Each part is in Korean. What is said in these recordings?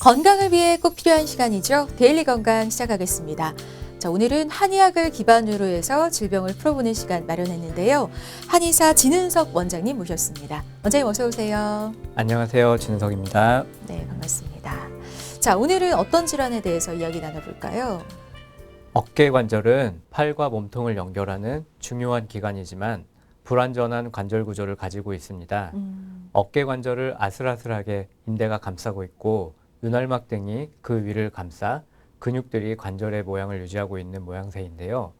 건강을 위해 꼭 필요한 시간이죠. 데일리 건강 시작하겠습니다. 자, 오늘은 한의학을 기반으로 해서 질병을 풀어보는 시간 마련했는데요. 한의사 진은석 원장님 모셨습니다. 원장님 어서 오세요. 안녕하세요. 진석입니다. 네, 반갑습니다. 자, 오늘은 어떤 질환에 대해서 이야기 나눠볼까요? 어깨 관절은 팔과 몸통을 연결하는 중요한 기관이지만 불완전한 관절 구조를 가지고 있습니다. 음, 어깨 관절을 아슬아슬하게 인대가 감싸고 있고 윤활막 등이 그 위를 감싸 근육들이 관절의 모양을 유지하고 있는 모양새인데요.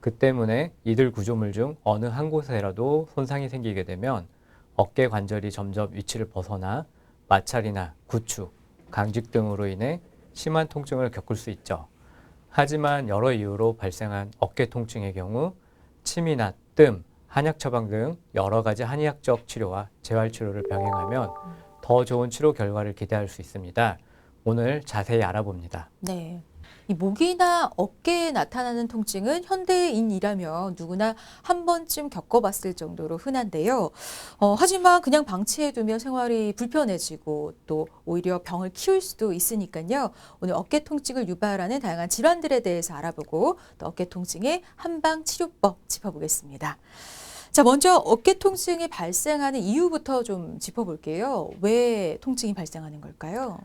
그 때문에 이들 구조물 중 어느 한 곳에라도 손상이 생기게 되면 어깨 관절이 점점 위치를 벗어나 마찰이나 구축, 강직 등으로 인해 심한 통증을 겪을 수 있죠. 하지만 여러 이유로 발생한 어깨 통증의 경우 침이나 뜸, 한약 처방 등 여러 가지 한의학적 치료와 재활 치료를 병행하면 더 좋은 치료 결과를 기대할 수 있습니다. 오늘 자세히 알아봅니다. 네. 이 목이나 어깨에 나타나는 통증은 현대인이라면 누구나 한 번쯤 겪어봤을 정도로 흔한데요. 어, 하지만 그냥 방치해두면 생활이 불편해지고 또 오히려 병을 키울 수도 있으니까요. 오늘 어깨 통증을 유발하는 다양한 질환들에 대해서 알아보고 또 어깨 통증의 한방 치료법 짚어보겠습니다. 자, 먼저 어깨 통증이 발생하는 이유부터 좀 짚어볼게요. 왜 통증이 발생하는 걸까요?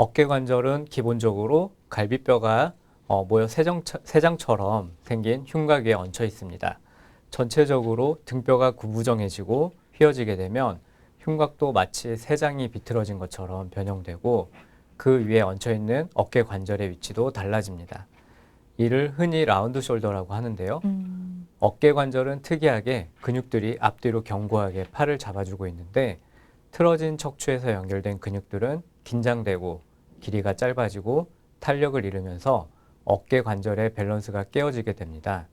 어깨 관절은 기본적으로 갈비뼈가 어, 모여 세정, 세장처 럼 생긴 흉곽 위에 얹혀 있습니다. 전체적으로 등뼈가 구부정해지고 휘어지게 되면 흉곽도 마치 세장이 비틀어진 것처럼 변형되고 그 위에 얹혀 있는 어깨 관절의 위치도 달라집니다. 이를 흔히 라운드 숄더라고 하는데요. 음, 어깨 관절은 특이하게 근육들이 앞뒤로 견고하게 팔을 잡아주고 있는데 틀어진 척추에서 연결된 근육들은 긴장되고 길이가 짧아지고 탄력을 잃으면서 어깨 관절의 밸런스가 깨어지게 됩니다.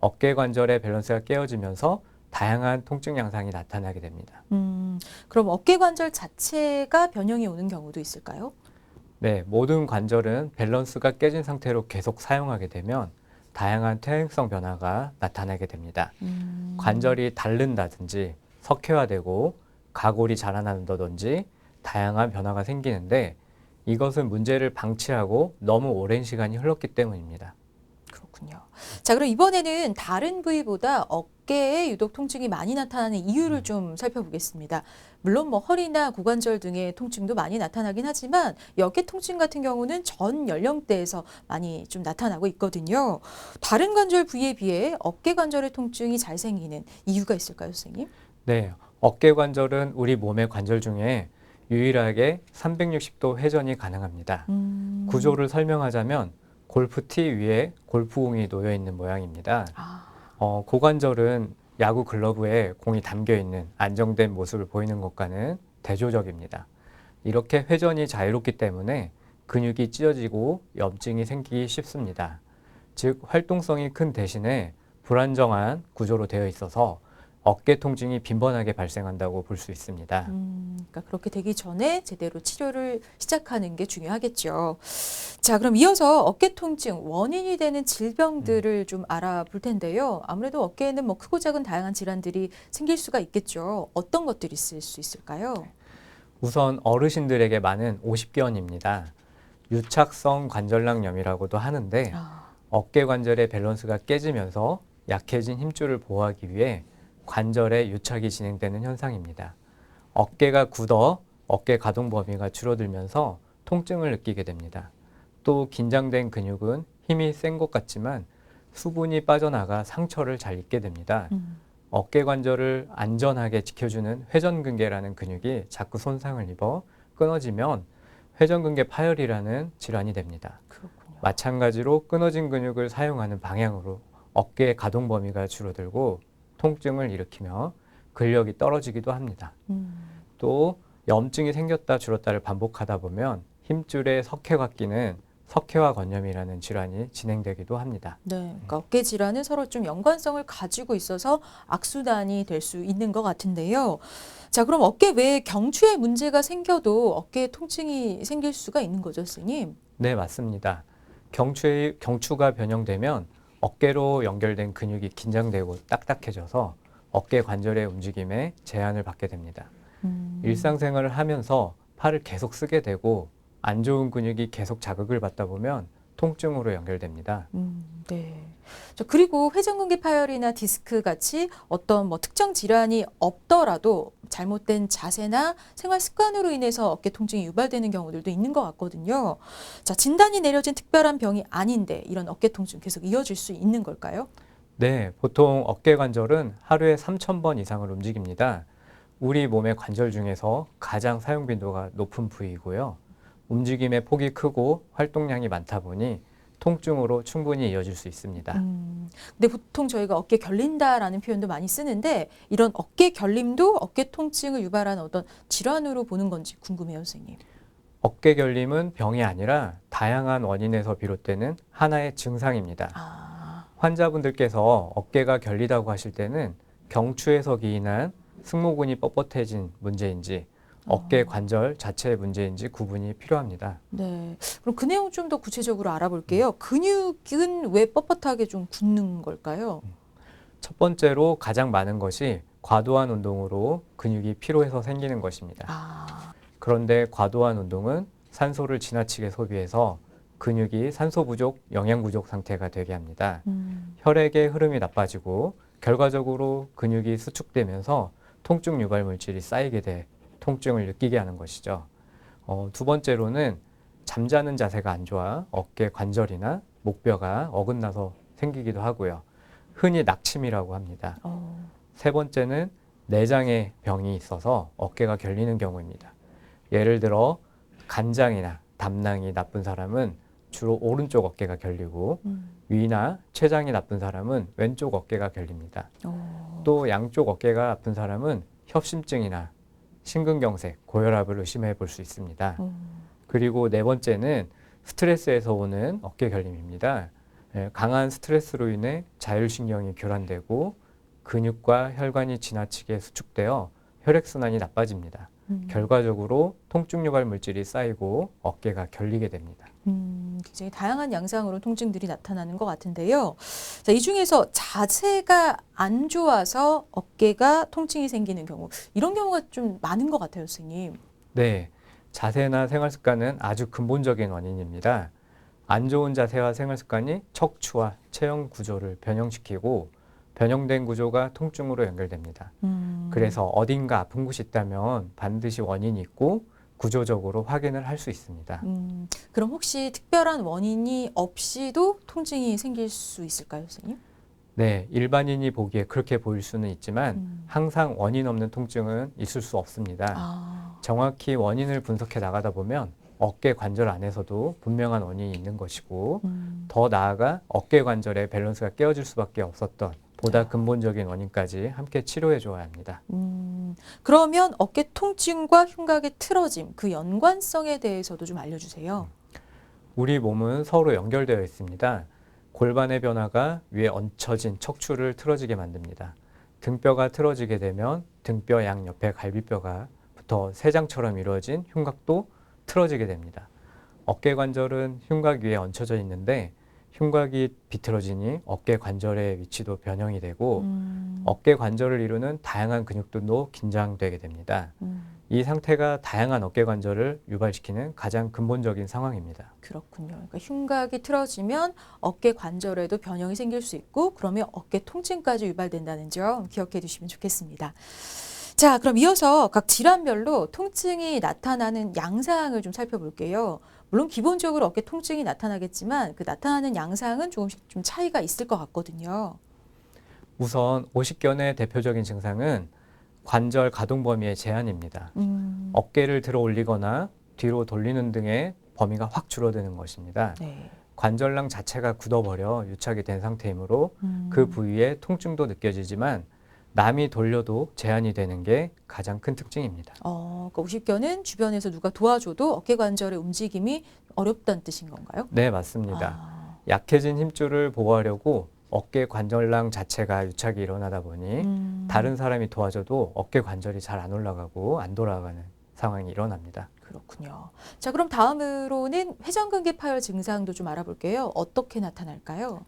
어깨 관절의 밸런스가 깨어지면서 다양한 통증 양상이 나타나게 됩니다. 음, 그럼 어깨 관절 자체가 변형이 오는 경우도 있을까요? 네, 모든 관절은 밸런스가 깨진 상태로 계속 사용하게 되면 다양한 퇴행성 변화가 나타나게 됩니다. 음, 관절이 닳는다든지 석회화되고 가골이 자라난다든지 다양한 변화가 생기는데 이것은 문제를 방치하고 너무 오랜 시간이 흘렀기 때문입니다. 그렇군요. 자, 그럼 이번에는 다른 부위보다 어깨에 유독 통증이 많이 나타나는 이유를 좀 살펴보겠습니다. 물론 뭐 허리나 고관절 등의 통증도 많이 나타나긴 하지만 이 어깨 통증 같은 경우는 전 연령대에서 많이 좀 나타나고 있거든요. 다른 관절 부위에 비해 어깨 관절의 통증이 잘 생기는 이유가 있을까요, 선생님? 네, 어깨 관절은 우리 몸의 관절 중에 유일하게 360도 회전이 가능합니다. 음, 구조를 설명하자면 골프티 위에 골프공이 놓여 있는 모양입니다. 아, 어, 고관절은 야구 글러브에 공이 담겨 있는 안정된 모습을 보이는 것과는 대조적입니다. 이렇게 회전이 자유롭기 때문에 근육이 찢어지고 염증이 생기기 쉽습니다. 즉, 활동성이 큰 대신에 불안정한 구조로 되어 있어서 어깨 통증이 빈번하게 발생한다고 볼 수 있습니다. 음, 그러니까 그렇게 되기 전에 제대로 치료를 시작하는 게 중요하겠죠. 자, 그럼 이어서 어깨 통증 원인이 되는 질병들을 좀 알아볼 텐데요. 아무래도 어깨에는 뭐 크고 작은 다양한 질환들이 생길 수가 있겠죠. 어떤 것들이 있을 수 있을까요? 우선 어르신들에게 많은 오십견입니다. 유착성 관절낭염이라고도 하는데 아, 어깨 관절의 밸런스가 깨지면서 약해진 힘줄을 보호하기 위해 관절의 유착이 진행되는 현상입니다. 어깨가 굳어 어깨 가동 범위가 줄어들면서 통증을 느끼게 됩니다. 또 긴장된 근육은 힘이 센 것 같지만 수분이 빠져나가 상처를 잘 입게 됩니다. 음, 어깨 관절을 안전하게 지켜주는 회전근개라는 근육이 자꾸 손상을 입어 끊어지면 회전근개 파열이라는 질환이 됩니다. 그렇군요. 마찬가지로 끊어진 근육을 사용하는 방향으로 어깨의 가동 범위가 줄어들고 통증을 일으키며 근력이 떨어지기도 합니다. 음, 또 염증이 생겼다 줄었다를 반복하다 보면 힘줄에 석회가 끼는 석회화 건염이라는 질환이 진행되기도 합니다. 네, 그러니까 어깨 질환은 서로 좀 연관성을 가지고 있어서 악순환이 될 수 있는 것 같은데요. 자, 그럼 어깨 외에 경추에 문제가 생겨도 어깨에 통증이 생길 수가 있는 거죠, 선생님? 네, 맞습니다. 경추의, 경추가 변형되면 어깨로 연결된 근육이 긴장되고 딱딱해져서 어깨 관절의 움직임에 제한을 받게 됩니다. 음, 일상생활을 하면서 팔을 계속 쓰게 되고 안 좋은 근육이 계속 자극을 받다 보면 통증으로 연결됩니다. 음, 네. 자, 그리고 회전근개 파열이나 디스크 같이 어떤 뭐 특정 질환이 없더라도 잘못된 자세나 생활 습관으로 인해서 어깨 통증이 유발되는 경우들도 있는 것 같거든요. 자, 진단이 내려진 특별한 병이 아닌데 이런 어깨 통증 계속 이어질 수 있는 걸까요? 네, 보통 어깨 관절은 하루에 3,000번 이상을 움직입니다. 우리 몸의 관절 중에서 가장 사용 빈도가 높은 부위이고요. 움직임의 폭이 크고 활동량이 많다 보니 통증으로 충분히 이어질 수 있습니다. 음, 근데 보통 저희가 어깨 결린다라는 표현도 많이 쓰는데 이런 어깨 결림도 어깨 통증을 유발하는 어떤 질환으로 보는 건지 궁금해요, 선생님. 어깨 결림은 병이 아니라 다양한 원인에서 비롯되는 하나의 증상입니다. 아, 환자분들께서 어깨가 결리다고 하실 때는 경추에서 기인한 승모근이 뻣뻣해진 문제인지 어깨 관절 자체의 문제인지 구분이 필요합니다. 네. 그럼 그 내용 좀 더 구체적으로 알아볼게요. 근육은 왜 뻣뻣하게 좀 굳는 걸까요? 첫 번째로 가장 많은 것이 과도한 운동으로 근육이 피로해서 생기는 것입니다. 아, 그런데 과도한 운동은 산소를 지나치게 소비해서 근육이 산소 부족, 영양 부족 상태가 되게 합니다. 음, 혈액의 흐름이 나빠지고 결과적으로 근육이 수축되면서 통증 유발 물질이 쌓이게 돼 통증을 느끼게 하는 것이죠. 어, 두 번째로는 잠자는 자세가 안 좋아 어깨 관절이나 목뼈가 어긋나서 생기기도 하고요. 흔히 낙침이라고 합니다. 어, 세 번째는 내장에 병이 있어서 어깨가 결리는 경우입니다. 예를 들어 간장이나 담낭이 나쁜 사람은 주로 오른쪽 어깨가 결리고 음, 위나 췌장이 나쁜 사람은 왼쪽 어깨가 결립니다. 어, 또 양쪽 어깨가 아픈 사람은 협심증이나 심근경색, 고혈압을 의심해 볼 수 있습니다. 음, 그리고 네 번째는 스트레스에서 오는 어깨 결림입니다. 예, 강한 스트레스로 인해 자율신경이 교란되고 근육과 혈관이 지나치게 수축되어 혈액순환이 나빠집니다. 음, 결과적으로 통증 유발 물질이 쌓이고 어깨가 결리게 됩니다. 음, 굉장히 다양한 양상으로 통증들이 나타나는 것 같은데요. 자, 이 중에서 자세가 안 좋아서 어깨가 통증이 생기는 경우, 이런 경우가 좀 많은 것 같아요, 선생님. 네, 자세나 생활 습관은 아주 근본적인 원인입니다. 안 좋은 자세와 생활 습관이 척추와 체형 구조를 변형시키고 변형된 구조가 통증으로 연결됩니다. 음, 그래서 어딘가 아픈 곳이 있다면 반드시 원인이 있고 구조적으로 확인을 할 수 있습니다. 음, 그럼 혹시 특별한 원인이 없이도 통증이 생길 수 있을까요, 선생님? 네, 일반인이 보기에 그렇게 보일 수는 있지만 음. 항상 원인 없는 통증은 있을 수 없습니다. 아, 정확히 원인을 분석해 나가다 보면 어깨 관절 안에서도 분명한 원인이 있는 것이고 음, 더 나아가 어깨 관절의 밸런스가 깨어질 수밖에 없었던 보다 아. 근본적인 원인까지 함께 치료해 줘야 합니다. 음, 그러면 어깨 통증과 흉곽의 틀어짐, 그 연관성에 대해서도 좀 알려주세요. 우리 몸은 서로 연결되어 있습니다. 골반의 변화가 위에 얹혀진 척추를 틀어지게 만듭니다. 등뼈가 틀어지게 되면 등뼈 양 옆에 갈비뼈가 붙어 세장처럼 이루어진 흉곽도 틀어지게 됩니다. 어깨 관절은 흉곽 위에 얹혀져 있는데 흉곽이 비틀어지니 어깨 관절의 위치도 변형이 되고 음, 어깨 관절을 이루는 다양한 근육들도 긴장되게 됩니다. 음, 이 상태가 다양한 어깨 관절을 유발시키는 가장 근본적인 상황입니다. 그렇군요. 그러니까 흉곽이 틀어지면 어깨 관절에도 변형이 생길 수 있고 그러면 어깨 통증까지 유발된다는 점 기억해 두시면 좋겠습니다. 자, 그럼 이어서 각 질환별로 통증이 나타나는 양상을 좀 살펴볼게요. 물론 기본적으로 어깨 통증이 나타나겠지만 그 나타나는 양상은 조금씩 좀 차이가 있을 것 같거든요. 우선 오십견의 대표적인 증상은 관절 가동 범위의 제한입니다. 음, 어깨를 들어 올리거나 뒤로 돌리는 등의 범위가 확 줄어드는 것입니다. 네. 관절낭 자체가 굳어버려 유착이 된 상태이므로 음, 그 부위에 통증도 느껴지지만 남이 돌려도 제한이 되는 게 가장 큰 특징입니다. 어, 그 오십견은 주변에서 누가 도와줘도 어깨 관절의 움직임이 어렵다는 뜻인 건가요? 네, 맞습니다. 아, 약해진 힘줄을 보호하려고 어깨 관절낭 자체가 유착이 일어나다 보니 음, 다른 사람이 도와줘도 어깨 관절이 잘 안 올라가고 안 돌아가는 상황이 일어납니다. 그렇군요. 자, 그럼 다음으로는 회전근개 파열 증상도 좀 알아볼게요. 어떻게 나타날까요?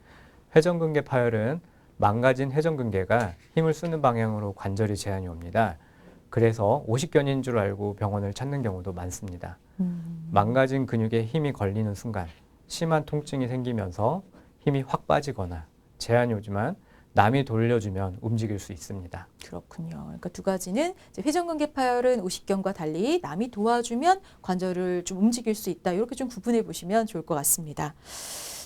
회전근개 파열은 망가진 회전근개가 힘을 쓰는 방향으로 관절이 제한이 옵니다. 그래서 오십견인 줄 알고 병원을 찾는 경우도 많습니다. 음. 망가진 근육에 힘이 걸리는 순간 심한 통증이 생기면서 힘이 확 빠지거나 제한이 오지만 남이 돌려주면 움직일 수 있습니다. 그렇군요. 그러니까 두 가지는 회전근개 파열은 오십견과 달리 남이 도와주면 관절을 좀 움직일 수 있다. 이렇게 좀 구분해 보시면 좋을 것 같습니다.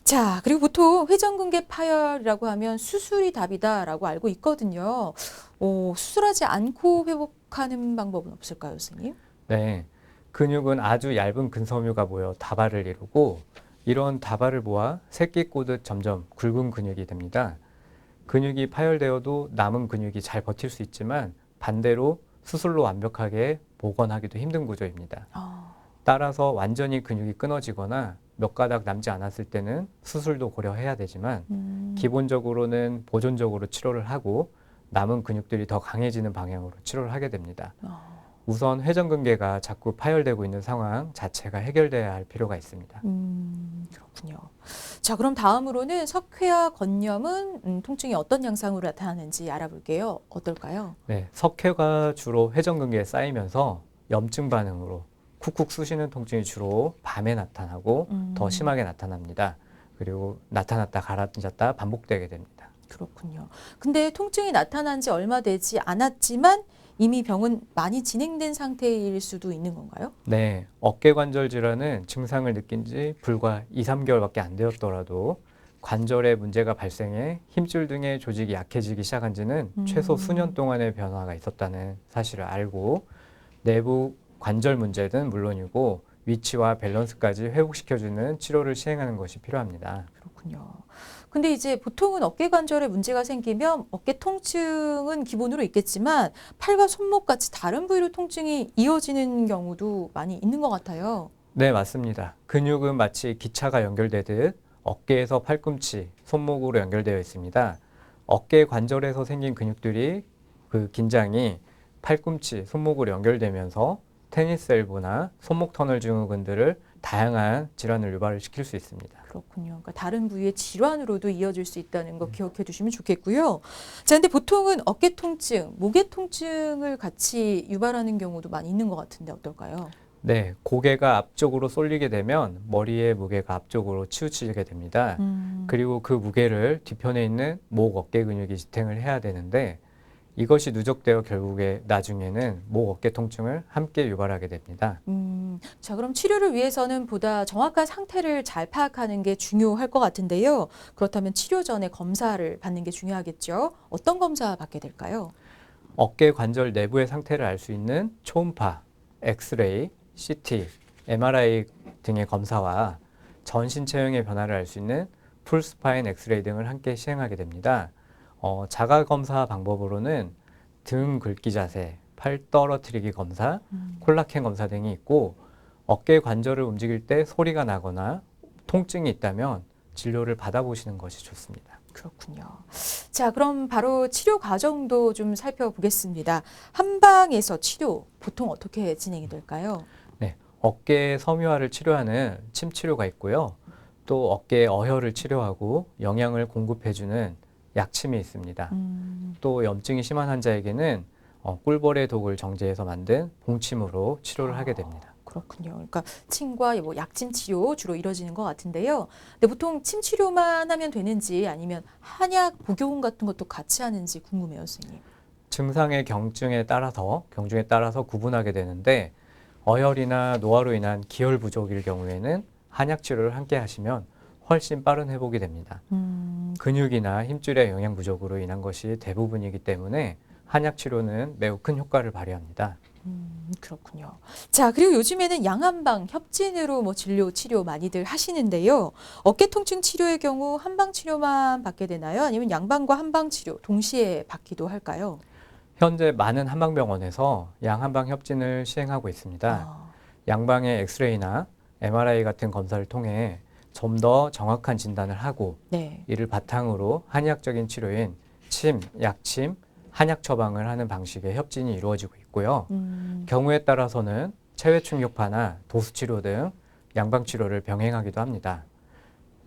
자, 그리고 보통 회전근개 파열이라고 하면 수술이 답이다라고 알고 있거든요. 오, 수술하지 않고 회복하는 방법은 없을까요, 선생님? 네. 근육은 아주 얇은 근섬유가 모여 다발을 이루고 이런 다발을 모아 새끼 꼬듯 점점 굵은 근육이 됩니다. 근육이 파열되어도 남은 근육이 잘 버틸 수 있지만 반대로 수술로 완벽하게 복원하기도 힘든 구조입니다. 아, 따라서 완전히 근육이 끊어지거나 몇 가닥 남지 않았을 때는 수술도 고려해야 되지만 음, 기본적으로는 보존적으로 치료를 하고 남은 근육들이 더 강해지는 방향으로 치료를 하게 됩니다. 아, 우선 회전근개가 자꾸 파열되고 있는 상황 자체가 해결돼야 할 필요가 있습니다. 음, 그렇군요. 자, 그럼 다음으로는 석회화 건염은 음, 통증이 어떤 양상으로 나타나는지 알아볼게요. 어떨까요? 네, 석회가 주로 회전근개에 쌓이면서 염증 반응으로 쿡쿡 쑤시는 통증이 주로 밤에 나타나고 음. 더 심하게 나타납니다. 그리고 나타났다 가라앉았다 반복되게 됩니다. 그렇군요. 근데 통증이 나타난 지 얼마 되지 않았지만 이미 병은 많이 진행된 상태일 수도 있는 건가요? 네, 어깨 관절 질환은 증상을 느낀 지 불과 2, 3개월밖에 안 되었더라도 관절에 문제가 발생해 힘줄 등의 조직이 약해지기 시작한 지는 음. 최소 수년 동안의 변화가 있었다는 사실을 알고 내부 관절 문제는 물론이고 위치와 밸런스까지 회복시켜주는 치료를 시행하는 것이 필요합니다. 그렇군요. 근데 이제 보통은 어깨 관절에 문제가 생기면 어깨 통증은 기본으로 있겠지만 팔과 손목 같이 다른 부위로 통증이 이어지는 경우도 많이 있는 것 같아요. 네, 맞습니다. 근육은 마치 기차가 연결되듯 어깨에서 팔꿈치, 손목으로 연결되어 있습니다. 어깨 관절에서 생긴 근육들이 그 긴장이 팔꿈치, 손목으로 연결되면서 테니스 엘보나 손목 터널 증후군들을 다양한 질환을 유발을 시킬 수 있습니다. 그렇군요. 그러니까 다른 부위의 질환으로도 이어질 수 있다는 거 기억해 두시면 좋겠고요. 자, 근데 보통은 어깨 통증, 목의 통증을 같이 유발하는 경우도 많이 있는 것 같은데 어떨까요? 네, 고개가 앞쪽으로 쏠리게 되면 머리의 무게가 앞쪽으로 치우치게 됩니다. 음, 그리고 그 무게를 뒤편에 있는 목 어깨 근육이 지탱을 해야 되는데 이것이 누적되어 결국에 나중에는 목 어깨 통증을 함께 유발하게 됩니다. 음, 자, 그럼 치료를 위해서는 보다 정확한 상태를 잘 파악하는 게 중요할 것 같은데요. 그렇다면 치료 전에 검사를 받는 게 중요하겠죠. 어떤 검사 받게 될까요? 어깨 관절 내부의 상태를 알 수 있는 초음파, 엑스레이, CT, MRI 등의 검사와 전신 체형의 변화를 알 수 있는 풀스파인 엑스레이 등을 함께 시행하게 됩니다. 어, 자가 검사 방법으로는 등 긁기 자세, 팔 떨어뜨리기 검사, 음, 콜라겐 검사 등이 있고 어깨 관절을 움직일 때 소리가 나거나 통증이 있다면 진료를 받아보시는 것이 좋습니다. 그렇군요. 자, 그럼 바로 치료 과정도 좀 살펴보겠습니다. 한방에서 치료 보통 어떻게 진행이 될까요? 네, 어깨 섬유화를 치료하는 침 치료가 있고요. 또 어깨 어혈을 치료하고 영양을 공급해주는 약침이 있습니다. 음, 또 염증이 심한 환자에게는 어, 꿀벌의 독을 정제해서 만든 봉침으로 치료를 하게 됩니다. 그렇군요. 그러니까 침과 뭐 약침 치료 주로 이루어지는 것 같은데요. 근데 보통 침 치료만 하면 되는지 아니면 한약 복용 같은 것도 같이 하는지 궁금해요, 선생님. 증상의 경증에 따라서 경중에 따라서 구분하게 되는데 어혈이나 노화로 인한 기혈 부족일 경우에는 한약 치료를 함께 하시면 훨씬 빠른 회복이 됩니다. 음, 근육이나 힘줄의 영양 부족으로 인한 것이 대부분이기 때문에 한약 치료는 매우 큰 효과를 발휘합니다. 음, 그렇군요. 자, 그리고 요즘에는 양한방 협진으로 뭐 진료 치료 많이들 하시는데요. 어깨 통증 치료의 경우 한방 치료만 받게 되나요? 아니면 양방과 한방 치료 동시에 받기도 할까요? 현재 많은 한방병원에서 양한방 협진을 시행하고 있습니다. 아, 양방의 엑스레이나 MRI 같은 검사를 통해 좀 더 정확한 진단을 하고 네. 이를 바탕으로 한의학적인 치료인 침, 약침, 한약 처방을 하는 방식의 협진이 이루어지고 있고요. 음, 경우에 따라서는 체외 충격파나 도수 치료 등 양방 치료를 병행하기도 합니다.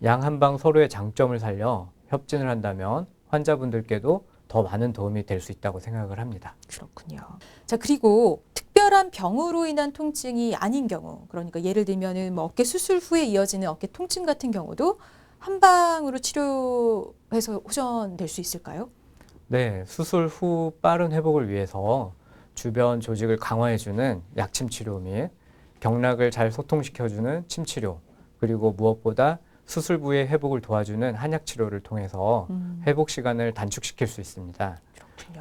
양 한 방 서로의 장점을 살려 협진을 한다면 환자분들께도 더 많은 도움이 될 수 있다고 생각을 합니다. 그렇군요. 자, 그리고 특 별한 병으로 인한 통증이 아닌 경우, 그러니까 예를 들면은 뭐 어깨 수술 후에 이어지는 어깨 통증 같은 경우도 한 방으로 치료해서 호전될 수 있을까요? 네, 수술 후 빠른 회복을 위해서 주변 조직을 강화해주는 약침 치료 및 경락을 잘 소통시켜주는 침 치료, 그리고 무엇보다 수술 부의 회복을 도와주는 한약 치료를 통해서 음, 회복 시간을 단축시킬 수 있습니다.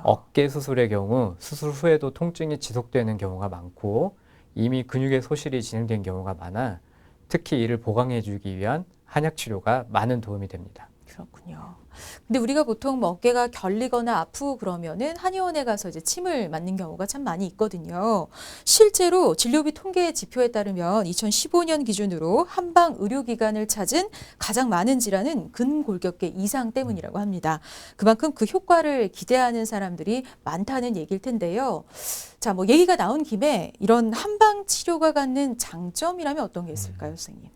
어깨 수술의 경우 수술 후에도 통증이 지속되는 경우가 많고 이미 근육의 소실이 진행된 경우가 많아 특히 이를 보강해주기 위한 한약 치료가 많은 도움이 됩니다. 그렇군요. 근데 우리가 보통 뭐 어깨가 결리거나 아프고 그러면은 한의원에 가서 이제 침을 맞는 경우가 참 많이 있거든요. 실제로 진료비 통계 지표에 따르면 2015년 기준으로 한방 의료기관을 찾은 가장 많은 질환은 근골격계 이상 때문이라고 합니다. 그만큼 그 효과를 기대하는 사람들이 많다는 얘기일 텐데요. 자, 뭐 얘기가 나온 김에 이런 한방 치료가 갖는 장점이라면 어떤 게 있을까요, 선생님?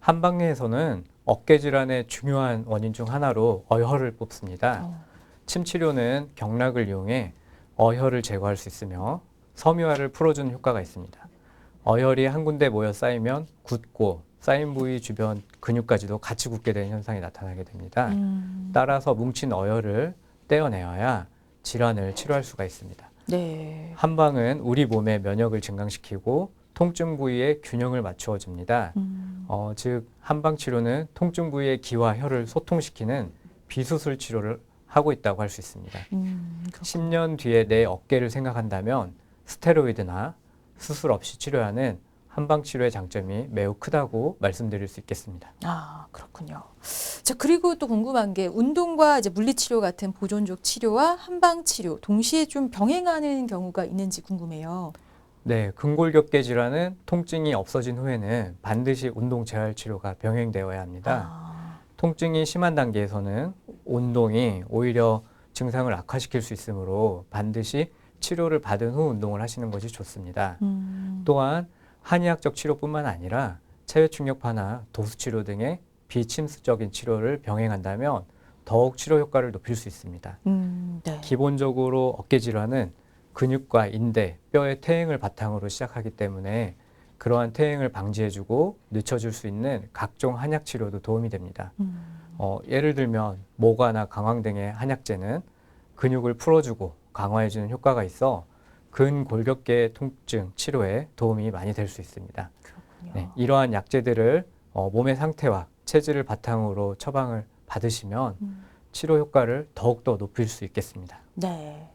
한방에서는 어깨 질환의 중요한 원인 중 하나로 어혈을 뽑습니다. 어, 침 치료는 경락을 이용해 어혈을 제거할 수 있으며 섬유화를 풀어주는 효과가 있습니다. 어혈이 한 군데 모여 쌓이면 굳고 쌓인 부위 주변 근육까지도 같이 굳게 되는 현상이 나타나게 됩니다. 음, 따라서 뭉친 어혈을 떼어내어야 질환을 치료할 수가 있습니다. 네. 한방은 우리 몸의 면역을 증강시키고 통증 부위의 균형을 맞추어 줍니다. 음, 어, 즉 한방 치료는 통증 부위의 기와 혈을 소통시키는 비수술 치료를 하고 있다고 할 수 있습니다. 음, 그렇군요. 10년 뒤에 내 어깨를 생각한다면 스테로이드나 수술 없이 치료하는 한방 치료의 장점이 매우 크다고 말씀드릴 수 있겠습니다. 아, 그렇군요. 자, 그리고 또 궁금한 게 운동과 이제 물리 치료 같은 보존적 치료와 한방 치료 동시에 좀 병행하는 경우가 있는지 궁금해요. 네, 근골격계 질환은 통증이 없어진 후에는 반드시 운동 재활 치료가 병행되어야 합니다. 아, 통증이 심한 단계에서는 운동이 오히려 증상을 악화시킬 수 있으므로 반드시 치료를 받은 후 운동을 하시는 것이 좋습니다. 음, 또한 한의학적 치료뿐만 아니라 체외 충격파나 도수 치료 등의 비침수적인 치료를 병행한다면 더욱 치료 효과를 높일 수 있습니다. 음, 네. 기본적으로 어깨 질환은 근육과 인대, 뼈의 퇴행을 바탕으로 시작하기 때문에 그러한 퇴행을 방지해주고 늦춰줄 수 있는 각종 한약 치료도 도움이 됩니다. 음, 어, 예를 들면 모과나 강황 등의 한약재는 근육을 풀어주고 강화해주는 효과가 있어 근골격계 통증 치료에 도움이 많이 될 수 있습니다. 네, 이러한 약재들을 어, 몸의 상태와 체질을 바탕으로 처방을 받으시면 음, 치료 효과를 더욱더 높일 수 있겠습니다. 네.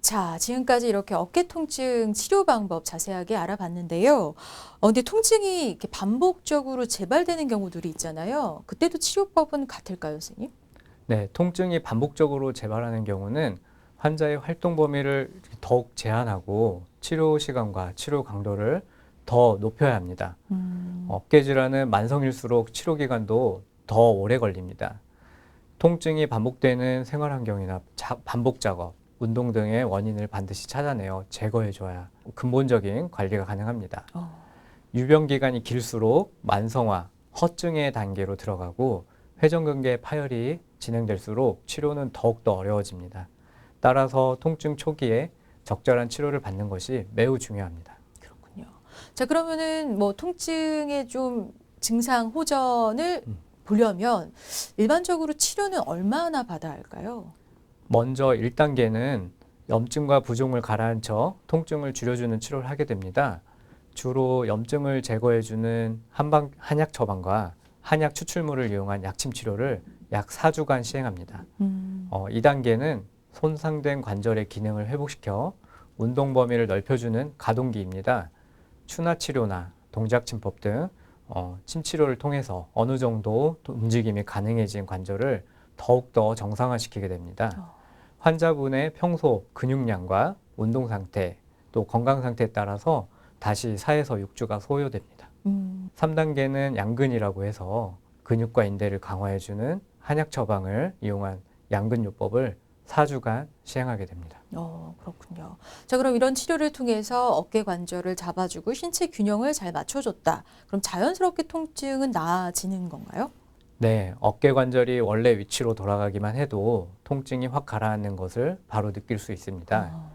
자, 지금까지 이렇게 어깨 통증 치료 방법 자세하게 알아봤는데요. 어, 근데 통증이 이렇게 반복적으로 재발되는 경우들이 있잖아요. 그때도 치료법은 같을까요, 선생님? 네, 통증이 반복적으로 재발하는 경우는 환자의 활동 범위를 더욱 제한하고 치료 시간과 치료 강도를 더 높여야 합니다. 음, 어깨 질환은 만성일수록 치료 기간도 더 오래 걸립니다. 통증이 반복되는 생활 환경이나 자- 반복 작업, 운동 등의 원인을 반드시 찾아내어 제거해 줘야 근본적인 관리가 가능합니다. 어, 유병 기간이 길수록 만성화, 허증의 단계로 들어가고 회전근개 파열이 진행될수록 치료는 더욱더 어려워집니다. 따라서 통증 초기에 적절한 치료를 받는 것이 매우 중요합니다. 그렇군요. 자, 그러면은 뭐 통증의 좀 증상 호전을 음. 보려면 일반적으로 치료는 얼마나 받아야 할까요? 먼저 1단계는 염증과 부종을 가라앉혀 통증을 줄여주는 치료를 하게 됩니다. 주로 염증을 제거해주는 한방, 한약 처방과 한약 추출물을 이용한 약침 치료를 약 4주간 시행합니다. 음, 어, 2단계는 손상된 관절의 기능을 회복시켜 운동 범위를 넓혀주는 가동기입니다. 추나 치료나 동작 침법 등 어, 침 치료를 통해서 어느 정도 또 움직임이 가능해진 관절을 더욱더 정상화시키게 됩니다. 어. 환자분의 평소 근육량과 운동 상태 또 건강 상태에 따라서 다시 4에서 6주가 소요됩니다. 음, 3단계는 양근이라고 해서 근육과 인대를 강화해주는 한약 처방을 이용한 양근요법을 4주간 시행하게 됩니다. 어, 그렇군요. 자, 그럼 이런 치료를 통해서 어깨 관절을 잡아주고 신체 균형을 잘 맞춰줬다. 그럼 자연스럽게 통증은 나아지는 건가요? 네, 어깨 관절이 원래 위치로 돌아가기만 해도 통증이 확 가라앉는 것을 바로 느낄 수 있습니다. 어,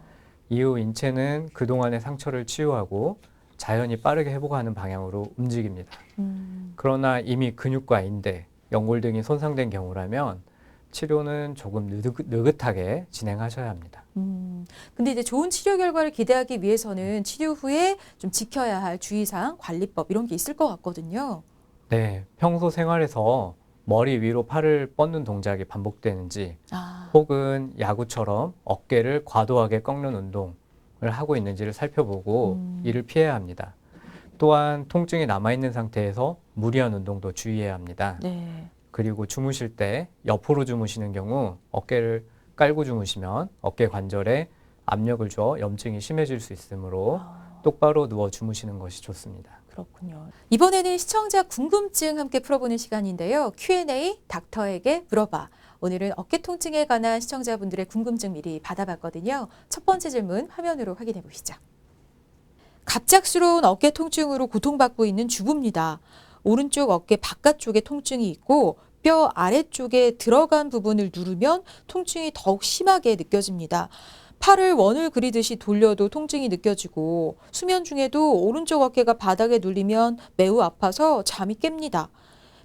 이후 인체는 그동안의 상처를 치유하고 자연히 빠르게 회복하는 방향으로 움직입니다. 음, 그러나 이미 근육과 인대, 연골 등이 손상된 경우라면 치료는 조금 느긋, 느긋하게 진행하셔야 합니다. 음. 근데 이제 좋은 치료 결과를 기대하기 위해서는 치료 후에 좀 지켜야 할 주의사항, 관리법 이런 게 있을 것 같거든요. 네, 평소 생활에서 머리 위로 팔을 뻗는 동작이 반복되는지 아, 혹은 야구처럼 어깨를 과도하게 꺾는 운동을 하고 있는지를 살펴보고 음. 이를 피해야 합니다. 또한 통증이 남아있는 상태에서 무리한 운동도 주의해야 합니다. 네. 그리고 주무실 때 옆으로 주무시는 경우 어깨를 깔고 주무시면 어깨 관절에 압력을 줘 염증이 심해질 수 있으므로 아, 똑바로 누워 주무시는 것이 좋습니다. 그렇군요. 이번에는 시청자 궁금증 함께 풀어보는 시간인데요. Q&A 닥터에게 물어봐. 오늘은 어깨 통증에 관한 시청자분들의 궁금증 미리 받아봤거든요. 첫 번째 질문 화면으로 확인해 보시죠. 갑작스러운 어깨 통증으로 고통받고 있는 주부입니다. 오른쪽 어깨 바깥쪽에 통증이 있고 뼈 아래쪽에 들어간 부분을 누르면 통증이 더욱 심하게 느껴집니다. 팔을 원을 그리듯이 돌려도 통증이 느껴지고 수면 중에도 오른쪽 어깨가 바닥에 눌리면 매우 아파서 잠이 깹니다.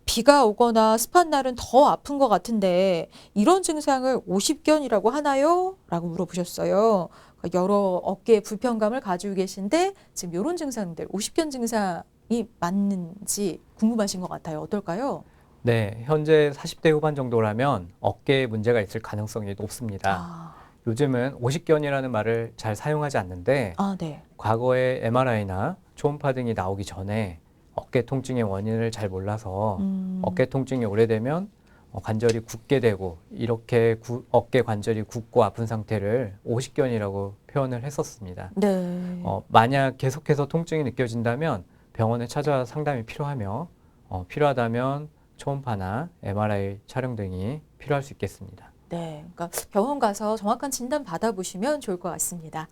비가 오거나 습한 날은 더 아픈 것 같은데 이런 증상을 오십견이라고 하나요? 라고 물어보셨어요. 여러 어깨에 불편감을 가지고 계신데 지금 이런 증상들 오십견 증상이 맞는지 궁금하신 것 같아요. 어떨까요? 네, 현재 40대 후반 정도라면 어깨에 문제가 있을 가능성이 높습니다. 아, 요즘은 오십견이라는 말을 잘 사용하지 않는데 아 네. 과거에 MRI나 초음파 등이 나오기 전에 어깨 통증의 원인을 잘 몰라서 음, 어깨 통증이 오래되면 어, 관절이 굳게 되고 이렇게 구- 어깨 관절이 굳고 아픈 상태를 오십견이라고 표현을 했었습니다. 네. 어, 만약 계속해서 통증이 느껴진다면 병원에 찾아와 상담이 필요하며 어, 필요하다면 초음파나 MRI 촬영 등이 필요할 수 있겠습니다. 네, 그러니까 병원 가서 정확한 진단 받아보시면 좋을 것 같습니다.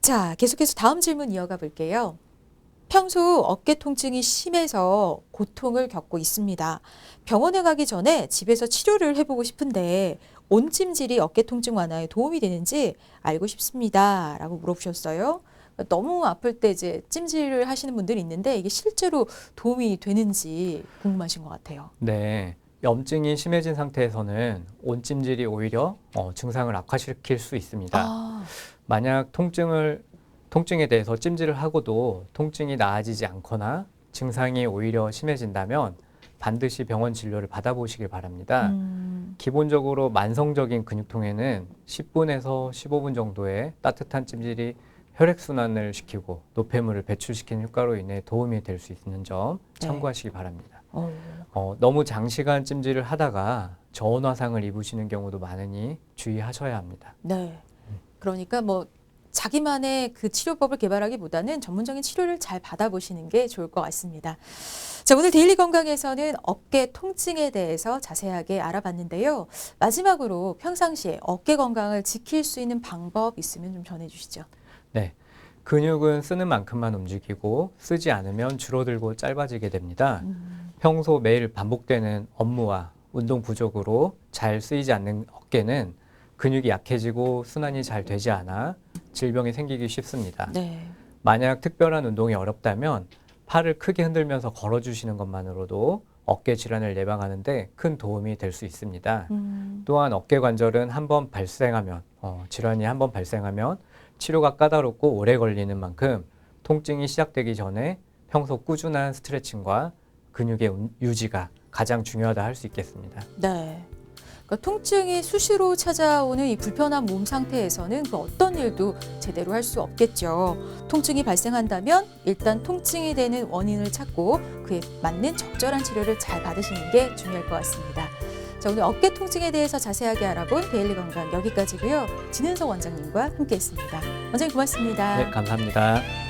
자, 계속해서 다음 질문 이어가 볼게요. 평소 어깨 통증이 심해서 고통을 겪고 있습니다. 병원에 가기 전에 집에서 치료를 해보고 싶은데 온찜질이 어깨 통증 완화에 도움이 되는지 알고 싶습니다. 라고 물어보셨어요. 너무 아플 때 이제 찜질을 하시는 분들이 있는데 이게 실제로 도움이 되는지 궁금하신 것 같아요. 네. 염증이 심해진 상태에서는 온찜질이 오히려 어, 증상을 악화시킬 수 있습니다. 아, 만약 통증을 통증에 대해서 찜질을 하고도 통증이 나아지지 않거나 증상이 오히려 심해진다면 반드시 병원 진료를 받아보시길 바랍니다. 음, 기본적으로 만성적인 근육통에는 10분에서 15분 정도의 따뜻한 찜질이 혈액순환을 시키고 노폐물을 배출시키는 효과로 인해 도움이 될 수 있는 점 네. 참고하시기 바랍니다. 어, 어, 너무 장시간 찜질을 하다가 저온 화상을 입으시는 경우도 많으니 주의하셔야 합니다. 네. 그러니까 뭐 자기만의 그 치료법을 개발하기보다는 전문적인 치료를 잘 받아보시는 게 좋을 것 같습니다. 자, 오늘 데일리 건강에서는 어깨 통증에 대해서 자세하게 알아봤는데요. 마지막으로 평상시에 어깨 건강을 지킬 수 있는 방법 있으면 좀 전해주시죠. 네. 근육은 쓰는 만큼만 움직이고 쓰지 않으면 줄어들고 짧아지게 됩니다. 음, 평소 매일 반복되는 업무와 운동 부족으로 잘 쓰이지 않는 어깨는 근육이 약해지고 순환이 잘 되지 않아 질병이 생기기 쉽습니다. 네. 만약 특별한 운동이 어렵다면 팔을 크게 흔들면서 걸어주시는 것만으로도 어깨 질환을 예방하는데 큰 도움이 될 수 있습니다. 음, 또한 어깨 관절은 한 번 발생하면 어, 질환이 한 번 발생하면 치료가 까다롭고 오래 걸리는 만큼 통증이 시작되기 전에 평소 꾸준한 스트레칭과 근육의 운- 유지가 가장 중요하다 할 수 있겠습니다. 네. 그러니까 통증이 수시로 찾아오는 이 불편한 몸 상태에서는 그 어떤 일도 제대로 할 수 없겠죠. 통증이 발생한다면 일단 통증이 되는 원인을 찾고 그에 맞는 적절한 치료를 잘 받으시는 게 중요할 것 같습니다. 자, 오늘 어깨 통증에 대해서 자세하게 알아본 데일리 건강 여기까지고요. 진은석 원장님과 함께했습니다. 원장님 고맙습니다. 네, 감사합니다.